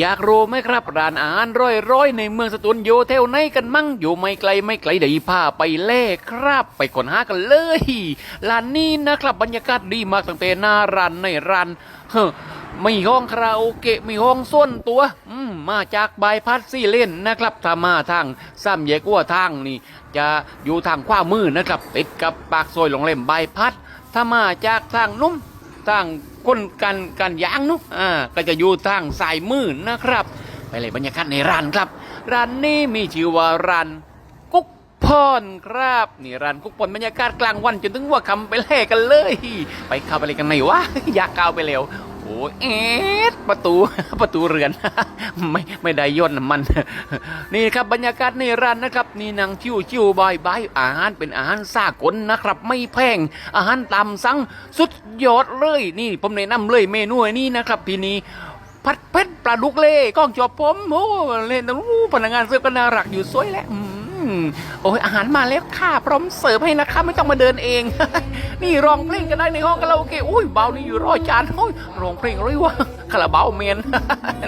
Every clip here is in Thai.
อยากรู้ไหมครับ ร้านอาหารร้อยร้อยๆในเมืองสตูลอยู่แถวไหนกันมั่งอยู่ไม่ไกลไม่ไกลเดี๋ยวพาไปเล่ครับ ไปค้นหากันเลยร้านนี้นะครับบรรยากาศดีมากตั้งแต่หน้าร้านในร้านเฮ้อมีห้องคาราโอเกะไมีห้องส่วนตัว อืมมาจากบายพัดซี่เล่นนะครับถ้ามาทางซ้ำแยกว่าทางนี่ จะอยู่ทางขวามือนะครับติดกับปากซอยหลงเล่มบายพัดถ้ามาจากทางนุ่ม ทางก้นกันกันยางนุอ่าก็จะอยู่ทางสายมืดนะครับ ไปเลยบรรยากาศในร้านครับ ร้านนี้มีชื่อว่าร้านกุ๊กพอนครับนี่ร้านกุ๊กพอนบรรยากาศกลางวันจนถึงว่าคำไปแลกกันเลย ไปเข้าไปเลยกันไหนวะอยากก้าวไปเร็ว อ้เอดประตูประตูเรือน ไม่ไม่ได้ย่นมัน นี่ครับบรรยากาศในร้านนะครับ นี่นางชิวชิวบายบายอาหารเป็นอาหารสากลนะครับ ไม่แพงอาหารตามสั่งสุดยอดเลยนี่ผมแนะนำเลยเมนูนี้นะครับทีนี้ผัดเผ็ดปลาดุกเล่ก้องจอบผมโอ้เล่นนะอู้พนักงานเสิร์ฟก็น่ารักอยู่สวยแหละ โอ้ยอาหารมาแล้วค่ะ พร้อมเสิร์ฟให้นะคะ ไม่ต้องมาเดินเอง นี่ร้องเพลงกันได้ในห้องคาราโอเกะอุ้ยเบานี่อยู่รอจานโอ้ยร้องเพลงอะไรวะคาราบาเมน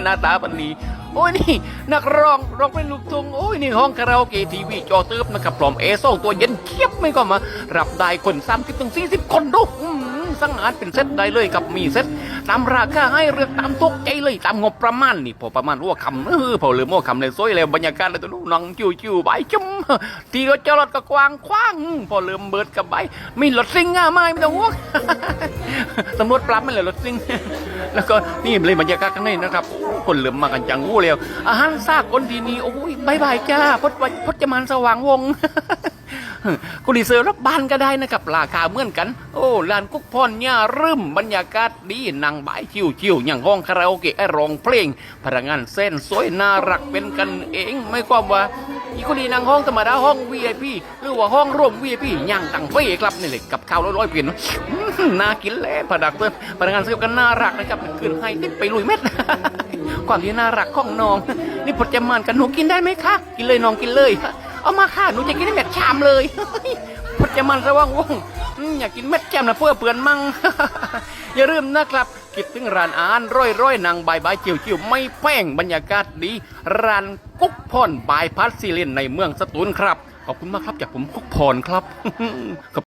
หน้าตาปันนี้โอ้ยนี่นักร้องร้องเพลงลูกทุ่งโอ้ยนี่ห้องคาราโอเกะทีวีจอเติบนะครับพร้อมเอโซ่ตัวเย็นเคียบไม่ก็มา รับได้คนสามสิบถึงสี่สิบคนดูสังอาหารเป็นเซตได้เลยครับมีเซต ตามราคาให้เลือกตามตกใจเลยตามงบประมาณนี่พอประมาณว่าคำเออพอลืมว่าคำเลยสวยแล้วบรรยากาศเลยตัวนู้นนังจิวจิวใบจุ่มทีก็จอดก็กว้างขว้างพอลืมเบิดกับใบมีรถซิ่งอะไม่ไม่ต้องห่วงตำรวจปรับไม่เลยรถซิ่งแล้วก็นี่เลยบรรยากาศข้างในนะครับ คนเหลือมมากันจังวู้แล้วอาหารซากคนที่นี่โอ้ยบายบายจ้าพจน์พจมานสว่างวง คุณดีเซอร์รับบานก็ได้นะครับราคาเหมือนกัน โอ้ร้านกุ๊กพรเนี่ยรึมบรรยากาศดีนั่งบ่ายชิวชิวๆอย่างห้องคาราโอเกะไอร้องเพลง พนักงานเส้นสวยน่ารักเป็นกันเองไม่ความว่าอีกคนนี้นั่งห้องธรรมดาห้อง VIP หรือว่าห้องร่วม VIP ย่างตังเฟ่ครับนี่เลยกับข้าวร้อยๆเปลี่ยนน่ากินแล้วพนักเพื่อนพนักงานเสิร์ฟกันน่ารักนะครับขึ้นให้ติ๊ไปลุยเม็ดความที่น่ารักของน้อง นี่พจมานกันหนูกินได้ไหมคะ กินเลยน้องกินเลย เอามาค่ะหนูจะกินได้เม็ดชามเลยพจมันระวังวงอืมอยากกินเม็ดแจมนะเพื่อเปื่อนมั่งอย่าลืมนะครับคิดถึงร้านอาหารร้อยร้อยนางบายบายจิ๋วจิ๋วไม่แป้งบรรยากาศดีร้านกุ๊กพรบายพัดซีเลนในเมืองสตูลครับ ขอบคุณมากครับจากผมกุ๊กพรครับ